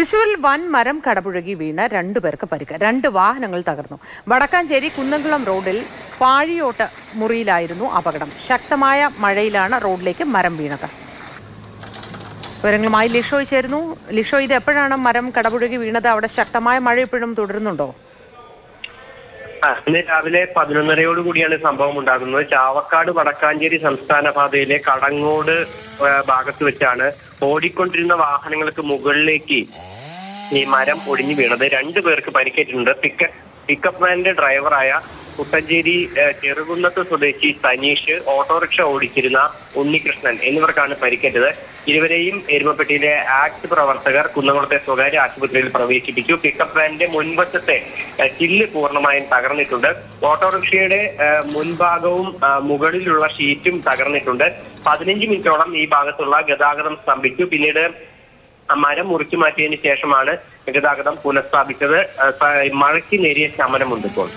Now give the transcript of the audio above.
തൃശൂരിൽ വൻ മരം കടപുഴകി വീണ രണ്ടു രണ്ടുപേർക്ക് പരിക്ക്. രണ്ട് വാഹനങ്ങൾ തകർന്നു. വടക്കാഞ്ചേരി കുന്നംകുളം റോഡിൽ പാഴിയോട്ട് മുറിയിലായിരുന്നു അപകടം. ശക്തമായ മഴയിലാണ് റോഡിലേക്ക് മരം വീണത്. വിവരങ്ങളുമായി ലിഷോയ് ചേരുന്നു. ലിഷോ ഇത് എപ്പോഴാണ് മരം കടപുഴകി വീണത്? അവിടെ ശക്തമായ മഴ ഇപ്പോഴും തുടരുന്നുണ്ടോ? ഇന്ന് രാവിലെ പതിനൊന്നരയോട് കൂടിയാണ് സംഭവം ഉണ്ടാകുന്നത്. ചാവക്കാട് വടക്കാഞ്ചേരി സംസ്ഥാന പാതയിലെ കടങ്ങോട് ഭാഗത്ത് വെച്ചാണ് ഓടിക്കൊണ്ടിരുന്ന വാഹനങ്ങൾക്ക് മുകളിലേക്ക് ഈ മരം ഒടിഞ്ഞു വീണത്. രണ്ടു പേർക്ക് പരിക്കേറ്റിട്ടുണ്ട്. പിക്കപ്പ് പിക്കപ്പ് വാനിന്റെ ഡ്രൈവറായ കുട്ടഞ്ചേരി ചെറുകുന്നത്ത് സ്വദേശി സനീഷ് ഓട്ടോറിക്ഷ ഓടിച്ചിരുന്ന ഉണ്ണികൃഷ്ണൻ എന്നിവർക്കാണ് പരിക്കേറ്റത്. ഇരുവരെയും എരുമപ്പെട്ടിയിലെ ആക്ട് പ്രവർത്തകർ കുന്നംകുളത്തെ സ്വകാര്യ ആശുപത്രിയിൽ പ്രവേശിപ്പിച്ചു. പിക്കപ്പ് വാനിന്റെ മുൻവശത്തെ ചില്ല് പൂർണമായും തകർന്നിട്ടുണ്ട്. ഓട്ടോറിക്ഷയുടെ മുൻഭാഗവും മുകളിലുള്ള ഷീറ്റും തകർന്നിട്ടുണ്ട്. പതിനഞ്ച് മിനിറ്റോളം ഈ ഭാഗത്തുള്ള ഗതാഗതം സ്തംഭിച്ചു. പിന്നീട് മരം മുറിച്ചു മാറ്റിയതിന് ശേഷമാണ് ഗതാഗതം പുനഃസ്ഥാപിച്ചത്. മഴയ്ക്ക് നേരിയ ശമനമുണ്ട് ഇപ്പോൾ.